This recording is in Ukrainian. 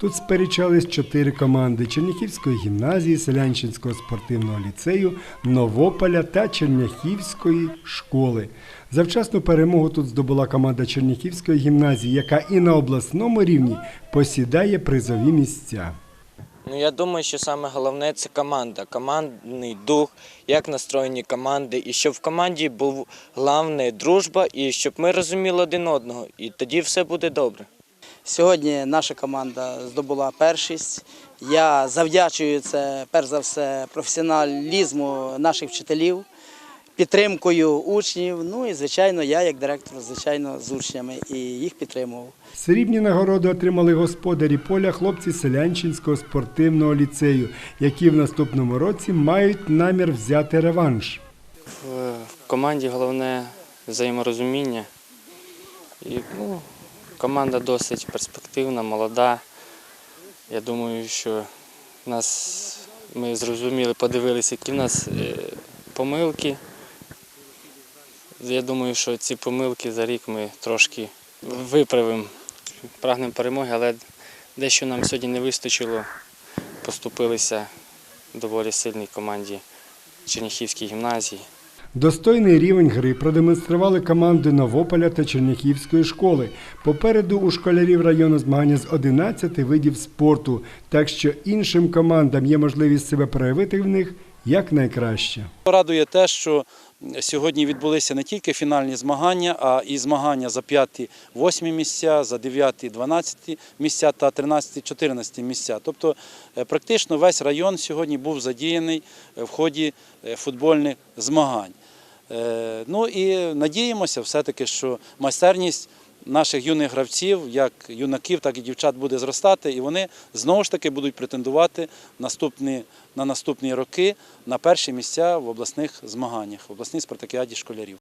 Тут сперечались чотири команди Черняхівської гімназії, Селянчинського спортивного ліцею, Новополя та Черняхівської школи. Завчасну перемогу тут здобула команда Черняхівської гімназії, яка і на обласному рівні посідає призові місця. Ну я думаю, що саме головне це команда, командний дух, як настроєні команди, і щоб в команді був головне дружба, і щоб ми розуміли один одного, і тоді все буде добре. Сьогодні наша команда здобула першість. Я завдячую це перш за все професіоналізму наших вчителів, підтримкою учнів. Ну і звичайно, я як директор, звичайно, з учнями і їх підтримував. Срібні нагороди отримали господарі поля хлопці Селянчинського спортивного ліцею, які в наступному році мають намір взяти реванш. В команді головне взаєморозуміння. І ну, команда досить перспективна, молода. Я думаю, що нас ми зрозуміли, подивилися, які в нас е, помилки. Я думаю, що ці помилки за рік ми трошки виправимо. Прагнемо перемоги, але дещо нам сьогодні не вистачило. Поступилися доволі сильній команді Черніхівській гімназії. Достойний рівень гри продемонстрували команди Новополя та Черняхівської школи. Попереду у школярів району змагання з 11 видів спорту, так що іншим командам є можливість себе проявити в них якнайкраще. Радує те, що сьогодні відбулися не тільки фінальні змагання, а і змагання за 5-8 місця, за 9-12 місця та 13-14 місця. Тобто е, практично весь район сьогодні був задіяний е, в ході е, футбольних змагань. Ну і надіємося все-таки, що майстерність наших юних гравців, як юнаків, так і дівчат, буде зростати, і вони знову ж таки будуть претендувати наступні, на наступні роки на перші місця в обласних змаганнях, в обласній спартакіаді школярів.